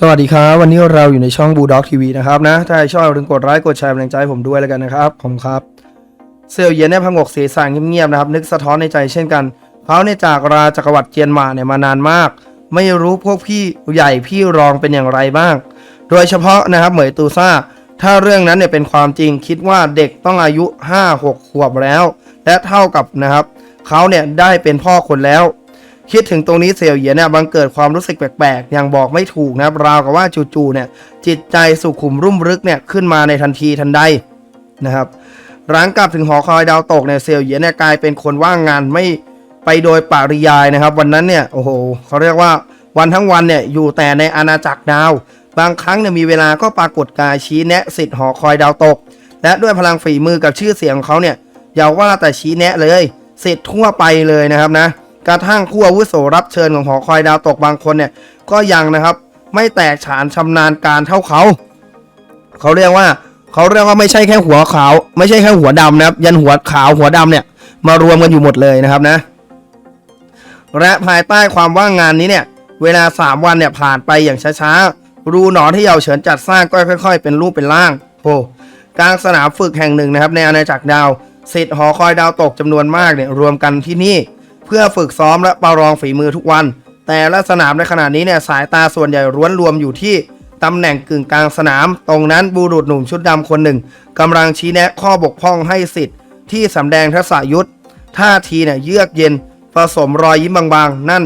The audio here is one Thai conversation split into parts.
สวัสดีครับ วันนี้เราอยู่ในช่องบูด็อกทีวีนะครับนะ ถ้าชอบอย่าลืมกดไลค์กดแชร์เป็นแรงใจให้ผมด้วยแล้วกันนะครับผมครับ เซียวเยียนเนี่ยพงกเสียสางเงียบๆนะครับ นึกสะท้อนในใจเช่นกันเขาเนี่ยจากราจักรวรรดิเจียนมาเนี่ยมานานมาก ไม่รู้พวกพี่ใหญ่พี่รองเป็นอย่างไรบ้าง โดยเฉพาะนะครับเหมยตูซ่า ถ้าเรื่องนั้นเนี่ยเป็นความจริงคิดว่าเด็กต้องอายุ 5-6 ขวบแล้ว และเท่ากับนะครับเขาเนี่ยได้เป็นพ่อคนแล้ว คิดถึงตรงนี้เสี่ยวเหยียนเนี่ยบังเกิดความรู้สึกแปลกๆ อย่างบอกไม่ถูกนะครับราวกับว่าจู่ๆเนี่ยจิตใจสุขุมรุ่มรึกเนี่ยขึ้นมาในทันทีทันใดนะครับหลังกลับถึงหอคอยดาวตกเนี่ยเสี่ยวเหยียนเนี่ยกลายเป็นคนว่างงานไม่ไปโดยปริยายนะครับ วันนั้นเนี่ยโอ้โหเขาเรียกว่าวันทั้งวันเนี่ยอยู่แต่ในอาณาจักรดาว บางครั้งเนี่ยมีเวลาก็ปรากฏกายชี้แนะสิทธิ์หอคอยดาวตก และด้วยพลังฝีมือกับชื่อเสียงของเขาเนี่ยอย่าว่าแต่ชี้แนะเลยสิทธิ์ทั่วไปเลยนะครับนะ กระทั่งผู้อาวุโสรับเชิญของหอคอยดาวตกบางคนเนี่ยก็ยังนะครับ ไม่แตกฉานชำนาญการเท่าเขา เขาเรียกว่าเขาเรียกว่าไม่ใช่แค่หัวขาว ไม่ใช่แค่หัวดำนะครับ ยันหัวขาวหัวดำเนี่ย มารวมกันอยู่หมดเลยนะครับนะ และภายใต้ความว่างงานนี้เนี่ย เวลา 3 วันเนี่ยผ่านไปอย่างช้าๆรูหนอนที่เยาเฉินจัดสร้างก็ค่อย ๆ เป็นรูปเป็นร่างโอ้กลางสนามฝึกแห่งหนึ่งนะครับ ในอาณาจักรดาวสิทธิ์หอคอยดาวตกจำนวนมากเนี่ยรวมกันที่นี่ เพื่อฝึกซ้อมและประลองฝีมือทุกวัน แต่ละสนามในขณะนี้เนี่ยสายตาส่วนใหญ่ร้วนรวมอยู่ที่ตำแหน่งกึ่งกลางสนาม ตรงนั้นบุรุษหนุ่มชุดดำคนหนึ่งกำลังชี้แนะข้อบกพร่องให้สิทธิ์ ที่สำแดงทักษะยุทธท่าทีเนี่ยเยือกเย็น ผสมรอยยิ้มบางๆ นั่น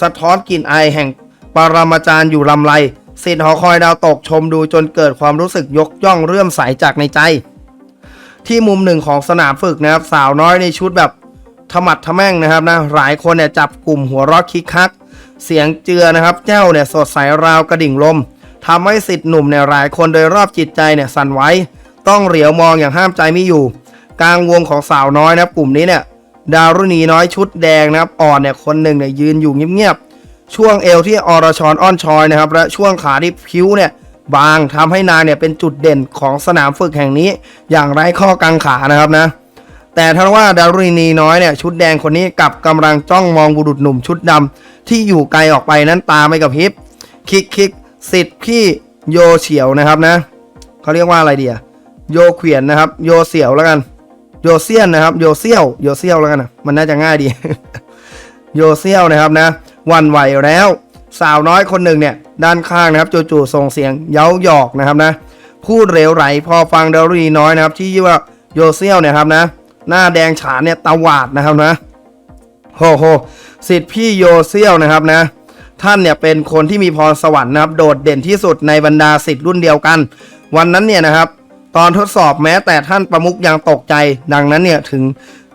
สะท้อนกลิ่นอายแห่งปรมาจารย์อยู่ลำไรสิทธิ์หอคอยดาวตกชมดูจนเกิดความรู้สึกยกย่องเรื่อมใสจากในใจ ที่มุมหนึ่งของสนามฝึกนะครับสาวน้อยในชุดแบบ ทมัดทะแม่งนะครับนะหลายคนเนี่ยจับกลุ่มหัวรอดคิกคัก เสียงเจือนะครับเจ้าเนี่ยสดใสราวกระดิ่งลมทำให้สิทธิ์หนุ่มเนี่ยหลายคนโดยรอบจิตใจเนี่ยสั่นไหวต้องเหลียวมองอย่างห้ามใจไม่อยู่ กลางวงของสาวน้อยนะกลุ่มนี้เนี่ยดาวรุณีน้อยชุดแดงนะครับอ่อนเนี่ยคนหนึ่งเนี่ยยืนอยู่เงียบๆช่วงเอวที่อรชรอ้อนชอยนะครับและช่วงขาที่ผิวเนี่ยบางทำให้นางเนี่ยเป็นจุดเด่นของสนามฝึกแห่งนี้ อย่างไร้ข้อกังขานะครับนะ แต่ถ้าว่าดารุณีน้อยเนี่ยชุดแดงคนนี้กลับกำลังจ้องมองบุรุษหนุ่มชุดดำที่อยู่ไกลออกไปนั้นตาไม่กระพริบคิกคิกสิทธิ์พี่โยเฉียวนะครับนะเขาเรียกว่าอะไรเดียโยเขียนนะครับ โยเสี่ยวแล้วกัน โยเซียนนะครับโยเซี่ยวโยเซี่ยวแล้วกันนะมันน่าจะง่ายดี โยเซี่ยวนะครับนะวันไหวแล้ว สาวน้อยคนหนึ่งเนี่ยด้านข้างนะครับจู่ๆส่งเสียงเย้าหยอกนะครับนะพูดเร็วไหลพอฟังดารุณีน้อยนะครับที่ชื่อว่าโยเซี่ยวเนี่ยครับนะ หน้าแดงฉานเนี่ยตาวาดนะครับนะโหโหสิทธิ์พี่โยเซี่ยวนะครับนะ ท่านเนี่ยเป็นคนที่มีพรสวรรค์นะครับโดดเด่นที่สุดในบรรดาสิทธิ์รุ่นเดียวกัน วันนั้นเนี่ยนะครับ ตอนทดสอบแม้แต่ท่านประมุกยังตกใจ ดังนั้นเนี่ยถึง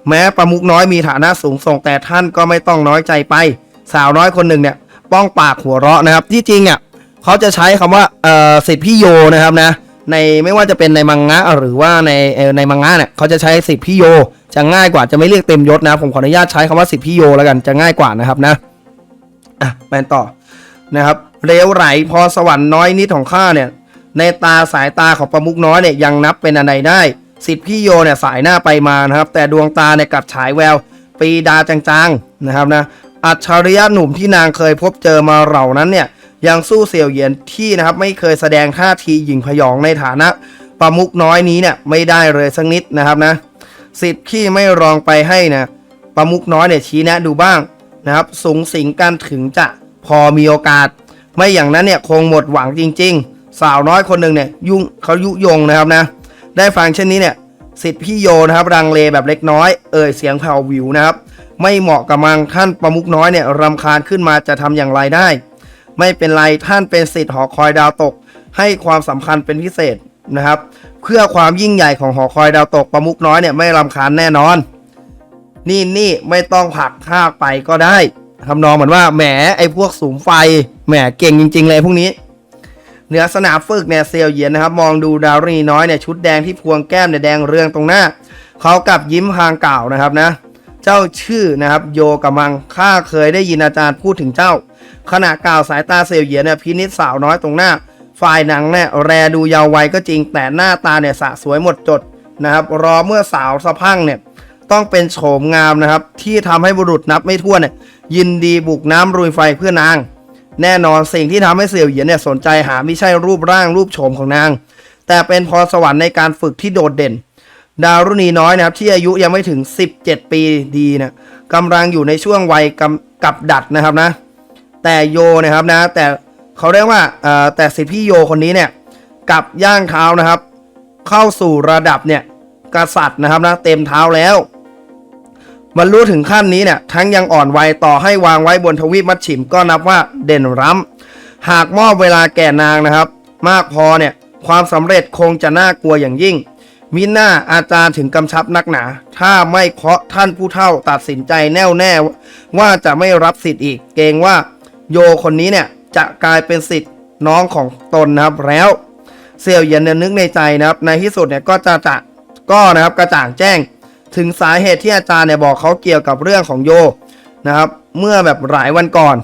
แม้ประมุกน้อยมีฐานะสูงส่งแต่ท่านก็ไม่ต้องน้อยใจไป สาวน้อยคนหนึ่งเนี่ยป้องปากหัวเราะนะครับที่จริงอะเขาจะใช้คำว่าเอ่อสิทธิ์พี่โยนะครับนะ ในไม่ว่าจะเป็นในมังงะหรือว่าในในมังงะเนี่ยเขาจะใช้สิทธิ์พี่โย จะง่ายกว่าจะไม่เรียกเต็มยศนะผมขออนุญาตใช้คำว่าสิทธิ์พี่โยแล้วกันจะง่ายกว่านะครับนะอะไปต่อนะครับเร็วไหลพอสวรรค์น้อยนิดของข้าเนี่ย ในตาสายตาของประมุกน้อยเนี่ยยังนับเป็นอะไรได้สิทธิ์พี่โยเนี่ยสายหน้าไปมานะครับ แต่ดวงตาเนี่ยกลับฉายแววปีดาจางๆนะครับนะอัจฉริยะหนุ่มที่นางเคยพบเจอมาเหล่านั้นเนี่ย ยังสู้เสี่ยวเยียนที่นะครับไม่เคยแสดงท่าทีหยิ่งพยองในฐานะประมุกน้อยนี้เนี่ยไม่ได้เลยสักนิดนะครับนะสิทธิ์ที่ไม่รองไปให้นะประมุกน้อยเนี่ยชี้แนะดูบ้างนะครับสูงสิงกันถึงจะพอมีโอกาส ไม่อย่างนั้นเนี่ยคงหมดหวังจริง ๆ สาวน้อยคนหนึ่งเนี่ยยุ่งเขายุยงนะครับนะได้ฟังเช่นนี้เนี่ยสิทธิ์พี่โยนะครับรังเลแบบเล็กน้อย เอ่ยเสียงแผ่ววิวนะครับ ไม่เหมาะกับมังท่านประมุกน้อยเนี่ยรำคาญขึ้นมาจะทำอย่างไรได้ ไม่เป็นไรท่านเป็นสิทธิ์หอคอยดาวตก ให้ความสำคัญเป็นพิเศษนะครับ เพื่อความยิ่งใหญ่ของหอคอยดาวตกประมุกน้อยเนี่ยไม่รำคาญแน่นอน นี่นี่ไม่ต้องผลักภาไปก็ได้ทำนองเหมือนว่าแหมไอ้พวกสูงไฟแหมเก่งจริง ๆ เลยพวกนี้เหนือสนามฝึกเนี่ยเซลเยียนนะครับ มองดูดาวรีน้อยเนี่ยชุดแดงที่พวงแก้มเนี่ยแดงเรืองตรงหน้า เขากับยิ้มพางกล่าวนะครับนะ เจ้าชื่อนะครับ โยกับมังข้าเคยได้ยินอาจารย์พูดถึงเจ้า ขณะกล่าวสายตาเซลเยียเนี่ยพินิษสาวน้อยตรงหน้า ฝ่ายหนังเนี่ยแรดูเยาว์วัยก็จริงแต่หน้าตาเนี่ยสะสวยหมดจดนะครับ รอเมื่อสาวสะพังเนี่ยต้องเป็นโฉมงามนะครับ ที่ทำให้บุรุษนับไม่ถ้วนเนี่ยยินดีบุกน้ำรุยไฟเพื่อนาง แน่นอนสิ่งที่ทำให้เสี่ยวเหยียนเนี่ยสนใจหาไม่ใช่รูปร่างรูปโฉมของนาง แต่เป็นพรสวรรค์ในการฝึกที่โดดเด่น ดาวรุ่นีน้อยนะครับที่อายุยังไม่ถึง 17 ปีดีนะกำลังอยู่ในช่วงวัยกำกับดัดนะครับนะ แต่โยนะครับนะ แต่เขาเรียกว่าแต่สิทธิพี่โยคนนี้เนี่ยกับย่างเท้านะครับ เข้าสู่ระดับเนี่ยกษัตริย์นะครับนะเต็มเท้าแล้วบรรลุถึงขั้นนี้เนี่ยทั้งยังอ่อนวัยต่อให้วางไว้บนทวีปมัดฉิมก็นับว่าเด่นร้ำหากมอบเวลาแก่นางนะครับ มากพอเนี่ยความสำเร็จคงจะน่ากลัวอย่างยิ่งมิน่าอาจารย์ถึงกำชับนักหนา ถ้าไม่เคาะท่านผู้เฒ่าตัดสินใจแน่วแน่ว่าจะไม่รับสิทธิ์อีก เกรงว่า โยคนนี้เนี่ยจะกลายเป็นสิทธิ์น้องของตนนะครับแล้วเสี่ยวเหยียนเนี่ยนึกในใจนะครับ ในที่สุดเนี่ยก็จะจะก็นะครับกระจ่างแจ้ง ถึงสาเหตุที่อาจารย์เนี่ยบอกเขาเกี่ยวกับเรื่องของโยนะครับเมื่อแบบหลายวันก่อน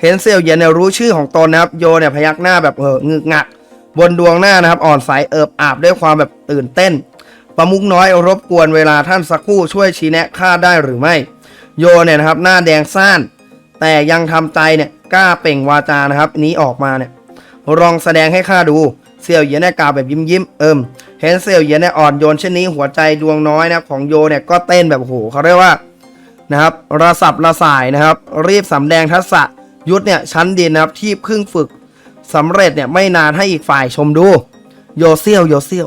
เห็นเสี่ยวเหยียนเนี่ยรู้ชื่อของตนนะครับโยเนี่ยพยักหน้าแบบเอองึกงัก บนดวงหน้านะครับ อ่อนใสเอิบอาบด้วยความแบบตื่นเต้น ประมุกน้อยรบกวนเวลาท่านสักครู่ช่วยชี้แนะข้าได้หรือไม่ โยเนี่ยนะครับหน้าแดงซ่าน แต่ยังทำใจเนี่ยกล้าเปล่งวาจานะครับ นี้ออกมาเนี่ยลองแสดงให้ข้าดูเสี่ยวเหยียนเนี่ยกล่าวแบบยิ้มยิ้มเอิมเห็นเสี่ยวเหยียนเนี่ยอ่อนโยนเช่นนี้หัวใจดวงน้อยนะครับของโยเนี่ยก็เต้นแบบโอ้โหเขาเรียกว่านะครับระสับระสายนะครับ รีบสำแดงทักษะยุทธเนี่ยชั้นดินนะครับที่เพิ่งฝึกสำเร็จเนี่ยไม่นานให้อีกฝ่ายชมดู โยเซี่ยวโยเซี่ยว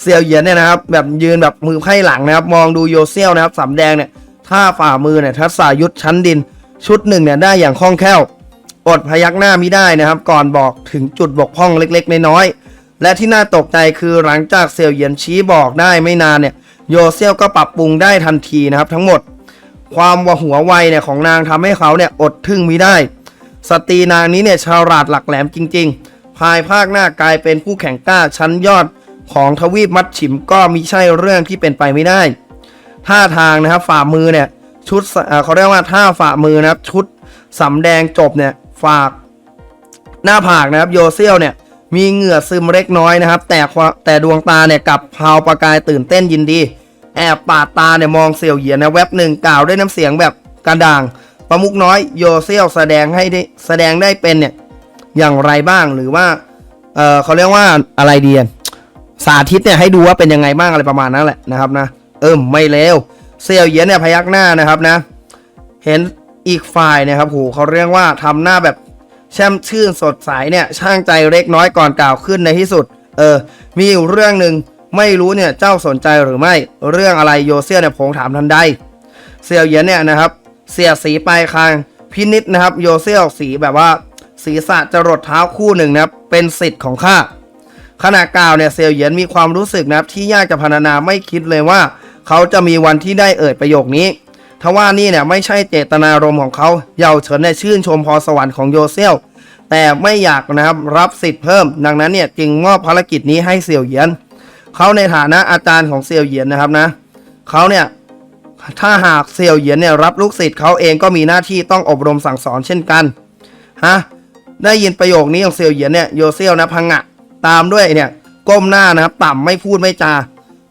เซียวเหยียนเนี่ยนะครับ แบบยืนแบบมือไพ่หลังนะครับ มองดูโยเซียวนะครับสำแดงเนี่ย ท่าฝ่ามือเนี่ยทัศายุทธชั้นดิน ชุดหนึ่งเนี่ยได้อย่างคล่องแคล่ว อดพยักหน้ามิได้นะครับ ก่อนบอกถึงจุดบกพร่องเล็กๆ น้อยๆและที่น่าตกใจคือหลังจากเซียวเยียนชี้บอกได้ไม่นานเนี่ยโยเซียวก็ปรับปรุงได้ทันทีนะครับ ทั้งหมด ความว่าหัวไวเนี่ยของนางทำให้เขาเนี่ยอดทึ่งมิได้ สตรีนางนี้เนี่ยฉลาดหลักแหลมจริง ๆ ภายภาคหน้ากลายเป็นผู้แข่งกล้าชั้นยอดของทวีปมัดฉิมก็มิใช่เรื่องที่เป็นไปไม่ได้ ท่าทางนะครับฝ่ามือเนี่ยชุดเขาเรียกว่าท่าฝ่ามือนะครับ ชุดสำแดงจบเนี่ยฝากหน้าผากนะครับโยเซียวเนี่ยมีเหงื่อซึมเล็กน้อยนะครับ แต่แต่ดวงตาเนี่ยกลับพาวประกายตื่นเต้นยินดี แอบปาดตาเนี่ยมองเสี่ยวเหยียนนะแวบหนึ่งกล่าวด้วยน้ำเสียงแบบกระด่าง ประมุกน้อยโยเซียวแสดงให้ได้แสดงได้เป็นเนี่ยอย่างไรบ้างหรือว่าเออเขาเรียกว่าอะไรดีอะสาธิตเนี่ยให้ดูว่าเป็นยังไงบ้างอะไรประมาณนั้นแหละนะครับนะ เออไม่เลวเสี่ยวเยียนเนี่ยพยักหน้านะครับนะ เห็นอีกฝ่ายนะครับโหเขาเรียกว่าทำหน้าแบบแช่มชื่นสดใสเนี่ยช่างใจเล็กน้อยก่อนกล่าวขึ้นในที่สุด เออ มีอยู่เรื่องหนึ่งไม่รู้เนี่ยเจ้าสนใจหรือไม่เรื่องอะไรโยเซียเนี่ยผงถามทันใดเซียวเยียนเนี่ยนะครับ เสียสีปลายคางพินิษนะครับโยเซียวสีแบบว่าศีรษะจรดเท้าคู่หนึ่งนะครับเป็นสิทธิ์ของข้าขณะกล่าวเนี่ยเซียวเยียนมีความรู้สึกนะครับที่ยากจะพรรณนาไม่คิดเลยว่า เขาจะมีวันที่ได้เอ่ยประโยคนี้ทว่านี่เนี่ยไม่ใช่เจตนารมณ์ของเขาเยาวเฉินเนี่ยชื่นชมพรสวรรค์ของโยเซียวแต่ไม่อยากนะครับรับสิทธิ์เพิ่ม ดังนั้นเนี่ยจึงมอบภารกิจนี้ให้เซียวเหยียนเขาในฐานะอาจารย์ของเซียวเหยียนนะครับนะเขาเนี่ยถ้าหากเซียวเหยียนเนี่ยรับลูกศิษย์เขาเองก็มีหน้าที่ต้องอบรมสั่งสอนเช่นกันฮะได้ยินประโยคนี้ของเซียวเหยียนเนี่ยโยเซียวนะพังงะตามด้วยเนี่ยก้มหน้านะครับ ต่ำไม่พูดไม่จา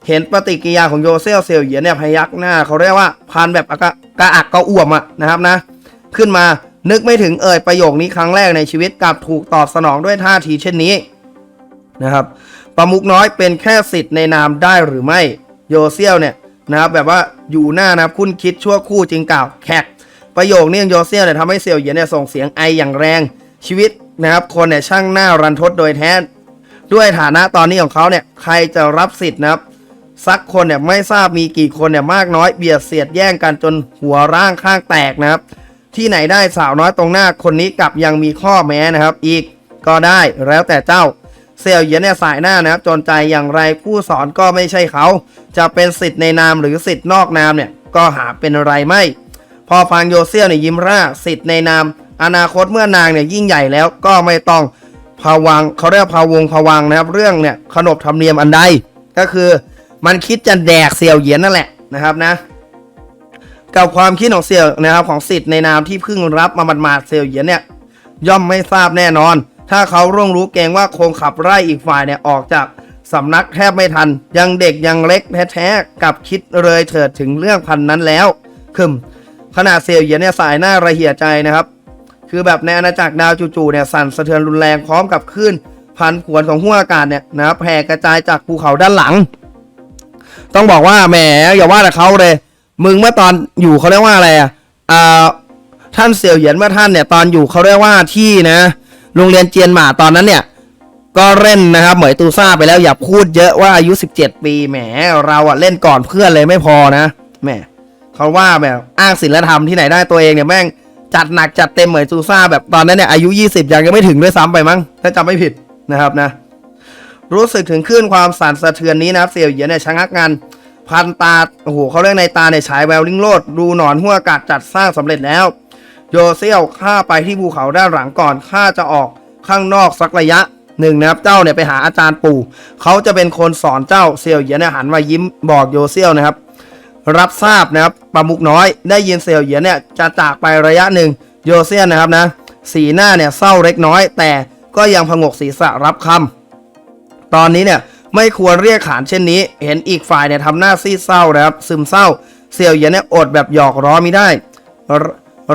เห็นปฏิกิริยาของโยเซียวเซียวเหยียนเนี่ยพยักหน้าเขาเรียกว่าพันแบบกระกะอักกระอ่วมอะนะครับนะ ขึ้นมานึกไม่ถึงเอ่ยประโยคนี้ครั้งแรกในชีวิตกลับถูกตอบสนองด้วยท่าทีเช่นนี้นะครับประมุกน้อยเป็นแค่สิทธิ์ในนามได้หรือไม่โยเซียวเนี่ยนะครับแบบว่าอยู่หน้านะครับคุณคิดชั่วคู่จริงกล่าวแขกประโยคนี้โยเซียวเนี่ยทำให้เซียวเหยียนเนี่ยส่งเสียงไออย่างแรงชีวิตนะครับคนเนี่ยช่างหน้ารันทดโดยแท้ด้วยฐานะตอนนี้ของเขาเนี่ยใครจะรับสิทธิ์นะครับ สักคนเนี่ยไม่ทราบมีกี่คนเนี่ยมากน้อยเบียดเสียดแย่งกันจนหัวร่างข้างแตกนะครับ ที่ไหนได้สาวน้อยตรงหน้าคนนี้กลับยังมีข้อแม้นะครับ อีกก็ได้แล้วแต่เจ้าเสี่ยวเยียนเนี่ยสายหน้านะครับจนใจอย่างไรผู้สอนก็ไม่ใช่เขา จะเป็นสิทธิ์ในนามหรือสิทธิ์นอกนามเนี่ยก็หาเป็นไรไม่ พอฟังโยเซียเนี่ยยิ้มร่าสิทธิ์ในนาม อนาคตเมื่อนางเนี่ยยิ่งใหญ่แล้วก็ไม่ต้องพาวังเขาเรียกพาวงพาวังนะครับเรื่องเนี่ยขนบธรรมเนียมอันใดก็คือ มันคิดจะแดกเสี่ยวเหยียนนั่นแหละนะครับนะ กับความคิดของเสี่ยวนะครับของสิทธิ์ในนามที่เพิ่งรับมาหมาดๆเสี่ยวเหยียนเนี่ย ย่อมไม่ทราบแน่นอน ถ้าเขาร่วงรู้เกรงว่าคงขับไล่อีกฝ่ายเนี่ยออกจากสำนักแทบไม่ทัน ยังเด็กยังเล็กแท้ๆกับคิดเลยเถิดถึงเรื่องพันนั้นแล้วคึมขนาดเซียวเหยียนเนี่ยสายหน้าระเหี่ยใจนะครับ คือแบบในอาณาจักรดาวจู่ๆเนี่ยสั่นสะเทือนรุนแรงพร้อมกับคลื่นพันผวนของห้วงอากาศเนี่ยนะครับแผ่กระจายจากภูเขาด้านหลัง ต้องบอกว่าแหมอย่าว่าแต่เขาเลย มึงเมื่อตอนอยู่เขาเรียกว่าอะไรอะอ่าท่านเสี่ยวเหยียนเมื่อท่านเนี่ยตอนอยู่เขาเรียกว่าที่นะ โรงเรียนเจียนหมาตอนนั้นเนี่ย ก็เล่นนะครับ เหมยตูซ่าไปแล้วอย่าพูดเยอะว่าอายุ 17 ปีแหมเราอะเล่นก่อนเพื่อนเลยไม่พอนะแหมเขาว่าแบบอ้างศีลธรรมที่ไหนได้ตัวเองเนี่ยแม่งจัดหนักจัดเต็มเหมยตูซ่าแบบตอนนั้นเนี่ยอายุ 20 ยังยังไม่ถึงด้วยซ้ำไปมั้งถ้าจำไม่ผิดนะครับนะ รู้สึกถึงคลื่นความสั่นสะเทือนนี้นะครับเสี่ยวเหยียนเนี่ยชะงักงันพันตาโอ้โหเขาเรียกในตาเนี่ยฉายแววลิงโลดดูหนอนหัวอากาศจัดสร้างสำเร็จแล้ว โยเซียวข้าไปที่ภูเขาด้านหลังก่อนข้าจะออกข้างนอกสักระยะหนึ่งนะครับเจ้าเนี่ยไปหาอาจารย์ปู่เขาจะเป็นคนสอนเจ้าเซียวเหยียนเนี่ยหันมายิ้มบอกโยเซียวนะครับ รับทราบนะครับปามุกน้อย ได้ยินเซียวเหยียนเนี่ยจะจากไประยะหนึ่งโยเซียนนะครับนะสีหน้าเนี่ยเศร้าเล็กน้อย แต่ก็ยังพงกศีรษะรับคำ ตอนนี้เนี่ยไม่ควรเรียกขานเช่นนี้ เห็นอีกฝ่ายเนี่ยทำหน้าซีดเศร้านะครับ ซึมเศร้า เสี่ยวเหยียนเนี่ยอดแบบหยอกล้อไม่ได้ร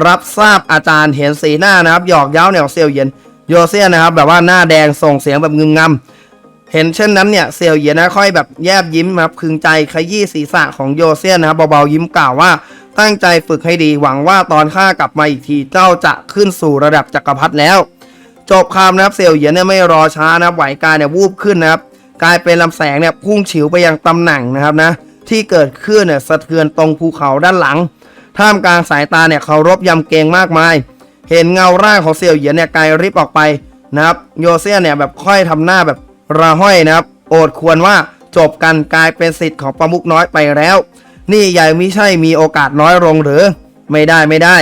รับทราบอาจารย์เห็นสีหน้านะครับ หยอกเย้าเนี่ยของเสี่ยวเหยียนโยเซียนะครับ แบบว่าหน้าแดงส่งเสียงแบบงึมงำเห็นเช่นนั้นเนี่ยเสี่ยวเหยียนนะค่อยแบบแยบยิ้มนะครับพึงใจขยี้ศีรษะของโยเซียนนะครับเบาๆยิ้มกล่าวว่าตั้งใจฝึกให้ดีหวังว่าตอนข้ากลับมาอีกทีเจ้าจะขึ้นสู่ระดับจักรพรรดิแล้ว จบคำนะครับเสี่ยวเหยียนเนี่ยไม่รอช้านะครับไหวกายเนี่ยวูบขึ้นนะครับกลายเป็นลำแสงเนี่ยพุ่งฉิวไปยังตำแหน่งนะครับนะที่เกิดขึ้นเนี่ยสะเทือนตรงภูเขาด้านหลัง ท่ามกลางสายตาเนี่ยเคารพยำเกรงมากมาย เห็นเงาร่างของเสี่ยวเหยียนเนี่ยไกลริบออกไปนะครับโยเซียนเนี่ยแบบค่อยทำหน้าแบบระห้อยนะครับ โอดควรว่าจบกันกลายเป็นสิทธิ์ของประมุกน้อยไปแล้ว นี่ใหญ่ไม่ใช่มีโอกาสน้อยลงหรือ ไม่ได้ไม่ได้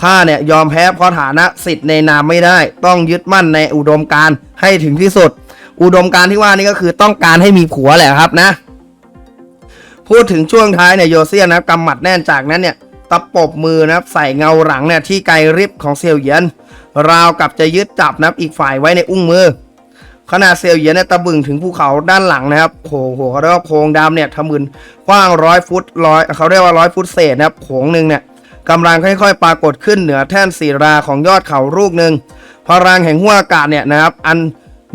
ข้าเนี่ยยอมแพ้เพราะฐานะสิทธิ์ในนามไม่ได้ ต้องยึดมั่นในอุดมการให้ถึงที่สุด อุดมการที่ว่านี่ก็คือต้องการให้มีผัวแหละครับนะ พูดถึงช่วงท้ายเนี่ยโยเซียนนะครับกำหมัดแน่นจากนั้นเนี่ยตะปบมือนะครับใส่เงาหลังเนี่ยที่ไกลริบของเซียวเหยียน ราวกับจะยึดจับนะครับอีกฝ่ายไว้ในอุ้งมือขณะเซียวเหยียนเนี่ยตะบึงถึงภูเขาด้านหลังนะครับโอ้โหเขาเรียกว่าโพรงดำเนี่ยทะมึนกว้างร้อยฟุตร้อยเขาเรียกว่าร้อยฟุตเศษนะครับโขงหนึ่งเนี่ย กำลังค่อยๆ ปรากฏขึ้นเหนือแท่นศิราของยอดเขาลูกหนึ่งพลังแห่งหัวอากาศเนี่ยนะครับอัน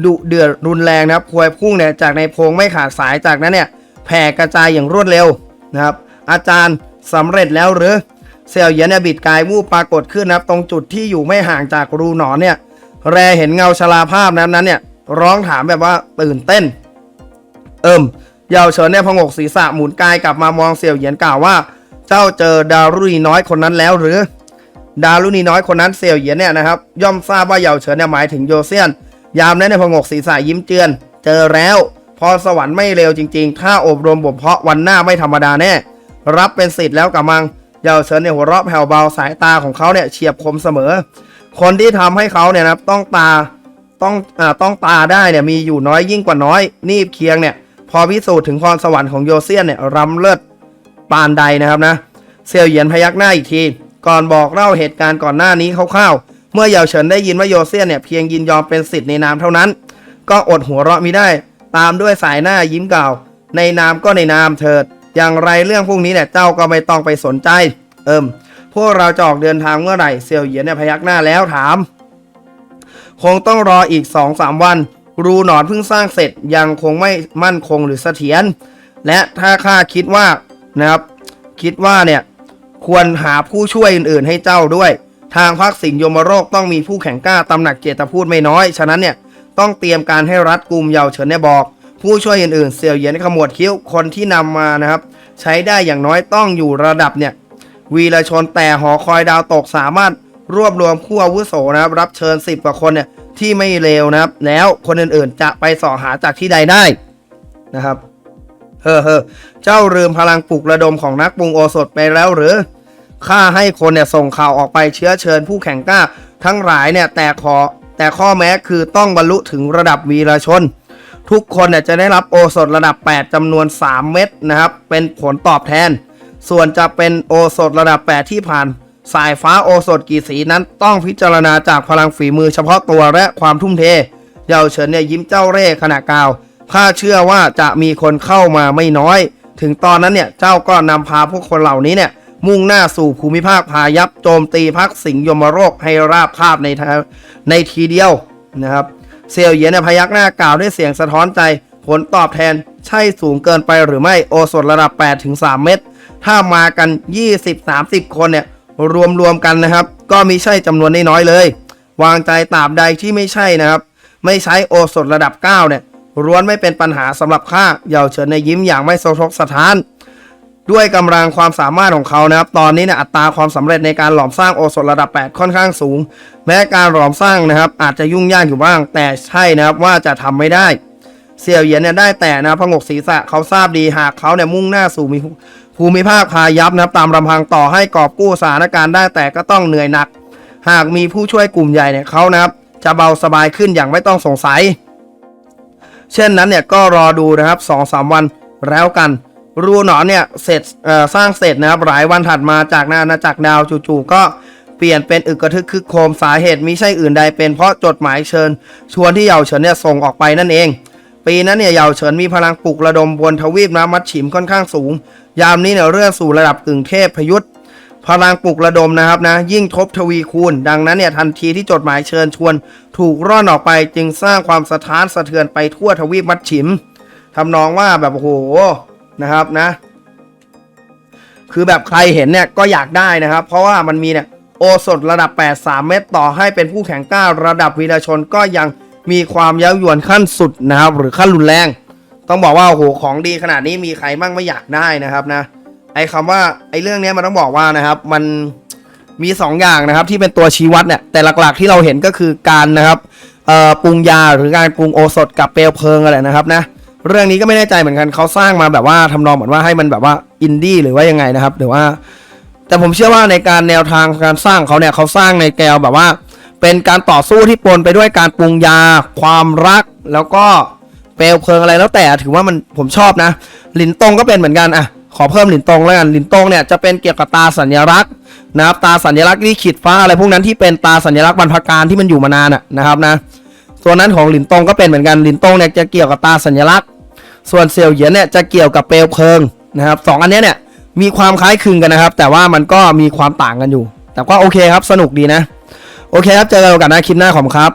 ดุเดือดรุนแรงนะครับพวยพุ่งเนี่ยจากในโพรงไม่ขาดสายจากนั้นเนี่ยแผ่กระจายอย่างรวดเร็วนะครับอาจารย์สำเร็จแล้วหรือเซลเหยียนนี่บิดกายวูบปรากฏขึ้นนะครับตรงจุดที่อยู่ไม่ห่างจากรูหนอนเนี่ยแรเห็นเงาชลาภาพนั้นนั้นเนี่ยร้องถามแบบว่าตื่นเต้น เอิ่มเยาวเฉินเนี่ยพงกศีรษะหมุนกายกลับมามองเสี่ยวเหยียนกล่าวว่า เจ้าเจอดารุณีน้อยคนนั้นแล้วหรือ ดารุณีน้อยคนนั้นเสี่ยวเหยียนเนี่ยนะครับ ย่อมทราบว่าเหยาเฉินเนี่ยหมายถึงโยเซียน ยามนั้นเนี่ยพงกศีรษะยิ้มเจือน เจอแล้ว พอสวรรค์ไม่เร็วจริงๆ ถ้าอบรมบ่มเพาะวันหน้าไม่ธรรมดาแน่ รับเป็นสิทธิ์แล้วกับมังเหยาเฉินเนี่ยหัวเราะแผ่วเบาสายตาของเขาเนี่ยเฉียบคมเสมอ คนที่ทำให้เขาเนี่ยนะครับต้องตาต้องอ่าต้องตาได้เนี่ยมีอยู่น้อยยิ่งกว่าน้อย นีบเคียงเนี่ยพอพิสูจน์ถึงพรสวรรค์ของโยเซียนเนี่ยรำเลิศ ปานใดนะครับนะ เซียวเหยียนพยักหน้าอีกที ก่อนบอกเล่าเหตุการณ์ก่อนหน้านี้คร่าวๆ เมื่อเยาวเฉินได้ยินว่าโยเซียนเนี่ยเพียงยินยอมเป็นสิทธิ์ในนามเท่านั้น ก็อดหัวเราะมิได้ ตามด้วยสายหน้ายิ้มเก่า ในนามก็ในนามเถิด อย่างไรเรื่องพวกนี้เนี่ยเจ้าก็ไม่ต้องไปสนใจ เอิมพวกเราจะออกเดินทางเมื่อไหร่เซียวเหยียนเนี่ยพยักหน้าแล้วถาม คงต้องรออีก2-3วัน รูหนอนเพิ่งสร้างเสร็จยังคงไม่มั่นคงหรือเสถียรและถ้าข้าคิดว่า นะครับ คิดว่าเนี่ยควรหาผู้ช่วยอื่นๆ ให้เจ้าด้วย ทางพักสิงห์ยมโรคต้องมีผู้แข่งกล้าตำหนักเจตพูดไม่น้อย ฉะนั้นเนี่ยต้องเตรียมการให้รัดกุมเยาวเฉินเนี่ยบอก ผู้ช่วยอื่นๆ เสี่ยวเหยียนขมวดคิ้วคนที่นำมานะครับ ใช้ได้อย่างน้อยต้องอยู่ระดับเนี่ยวีรชนแต่หอคอยดาวตกสามารถรวบรวมผู้อาวุโสนะครับ รับเชิญ 10 กว่าคนเนี่ยที่ไม่เลวนะครับ แล้วคนอื่นๆ จะไปสอหาจากที่ใดได้นะครับ เฮ้อเฮ้อเจ้าลืมพลังปลุกระดมของนักปรุงโอสถไปแล้วหรือข้าให้คนเนี่ยส่งข่าวออกไปเชื้อเชิญผู้แข่งกล้า ทั้งหลายเนี่ยแต่ขอแต่ข้อแม้คือต้องบรรลุถึงระดับวีรชน ทุกคนเนี่ยจะได้รับโอสถระดับ 8จำนวน 3 เม็ดนะครับ เป็นผลตอบแทน ส่วนจะเป็นโอสถระดับ 8 ที่ผ่าน สายฟ้าโอสถกี่สีนั้นต้องพิจารณาจากพลังฝีมือเฉพาะตัวและความทุ่มเท เยาวเฉินเนี่ยยิ้มเจ้าเร่ขณะกล่าว ข้าเชื่อว่าจะมีคนเข้ามาไม่น้อย ถึงตอนนั้นเนี่ยเจ้าก็นำพาพวกคนเหล่านี้เนี่ยมุ่งหน้าสู่ภูมิภาคพายัพโจมตีพักสิงยมโรคให้ราบคาบในทางในทีเดียวนะครับเซียวเหยียนเนี่ยพยักหน้ากล่าวด้วยเสียงสะท้อนใจ ผลตอบแทนใช่สูงเกินไปหรือไม่โอสถระดับ 8-3 เม็ดถ้ามากัน 20-30 คนเนี่ยรวมๆกันนะครับ ก็ไม่ใช่จำนวนน้อยๆเลย วางใจตาบใดที่ไม่ใช่นะครับ ไม่ใช้โอสถระดับ 9 เนี่ย ร้วนไม่เป็นปัญหาสำหรับข้าเหยาเฉินในยิ้มอย่างไม่สะทกสะท้าน ด้วยกำลังความสามารถของเขานะครับ ตอนนี้เนี่ยอัตราความสำเร็จในการหลอมสร้างโอสถระดับ 8 ค่อนข้างสูง แม้การหลอมสร้างนะครับ อาจจะยุ่งยากอยู่บ้าง แต่ใช่นะครับว่าจะทำไม่ได้เสี่ยวเหยียนเนี่ยได้แต่นะครับพงกศีรษะเขาทราบดีหากเขาเนี่ยมุ่งหน้าสู่มีภูมิภาคพายัพนะครับตามลำพังต่อให้กอบกู้สถานการณ์ได้แต่ก็ต้องเหนื่อยหนัก หากมีผู้ช่วยกลุ่มใหญ่เนี่ยเขานะครับ จะเบาสบายขึ้นอย่างไม่ต้องสงสัย เช่นนั้นเนี่ยก็รอดูนะครับสองสามวันแล้วกัน รูหนอนเนี่ยเสร็จสร้างเสร็จนะครับหลายวันถัดมาจากนาณาจักรดาวจู่ๆก็เปลี่ยนเป็นอึกกระทึกคึกโครมสาเหตุมิใช่อื่นใดเป็นเพราะจดหมายเชิญ ชวนที่เหยาเฉินเนี่ยส่งออกไปนั่นเอง ปีนั้นเนี่ยเหยาเฉินมีพลังปลุกระดมบนทวีปน้ำมัดฉิมค่อนข้างสูง ยามนี้เนี่ยเลื่อนสู่ระดับกึ่งเทพพยุทธ พลังปลุกระดมนะครับนะ ยิ่งทบทวีคูณ ดังนั้นเนี่ยทันทีที่จดหมายเชิญชวน ถูกร่อนออกไปจึงสร้างความสะท้านสะเทือนไปทั่วทวีปมัดฉิมทำนองว่าแบบโอ้โหนะครับนะ คือแบบใครเห็นเนี่ยก็อยากได้นะครับ เพราะว่ามันมีเนี่ยโอสถระดับ 8 3 เม็ดต่อให้เป็นผู้แข่งก้าระดับวีรชนก็ยังมีความเย้ายวนขั้นสุดนะครับ หรือขั้นรุนแรง ต้องบอกว่าโอ้โหของดีขนาดนี้มีใครบ้างไม่อยากได้นะครับนะ ไอ้คำว่าไอ้เรื่องนี้มันต้องบอกว่านะครับมันมีสองอย่างนะครับที่เป็นตัวชี้วัดเนี่ยแต่หลักๆที่เราเห็นก็คือการนะครับปรุงยาหรือการปรุงโอสถกับเปลวเพลิงอะไรนะครับนะเรื่องนี้ก็ไม่แน่ใจเหมือนกันเขาสร้างมาแบบว่าทำนองเหมือนว่าให้มันแบบว่าอินดี้หรือว่ายังไงนะครับหรือว่า แต่ผมเชื่อว่าในการแนวทางการสร้างเขาเนี่ยเขาสร้างในแกวแบบว่า เป็นการต่อสู้ที่ปนไปด้วยการปรุงยา ความรัก แล้วก็เปลวเพลิงอะไรแล้วแต่ถือว่ามันผมชอบนะ หลินตงก็เป็นเหมือนกันอะ ขอเพิ่มหลินตงแล้วกันหลินตงเนี่ยจะเป็นเกี่ยวกับตาสัญลักษณ์นะครับตาสัญลักษณ์ที่ขีดฟ้าอะไรพวกนั้นที่เป็นตาสัญลักษณ์บรรพการที่มันอยู่มานานนะครับนะส่วนนั้นของหลินตงก็เป็นเหมือนกันหลินตงเนี่ยจะเกี่ยวกับตาสัญลักษณ์ ส่วนเซียวเหยียนเนี่ยจะเกี่ยวกับเปลวเพลิงนะครับสองอันนี้เนี่ยมีความคล้ายคลึงกันนะครับ แต่ว่ามันก็มีความต่างกันอยู่ แต่ก็โอเคครับสนุกดีนะ โอเคครับเจอกันโอกาสหน้าคลิปหน้าของครับ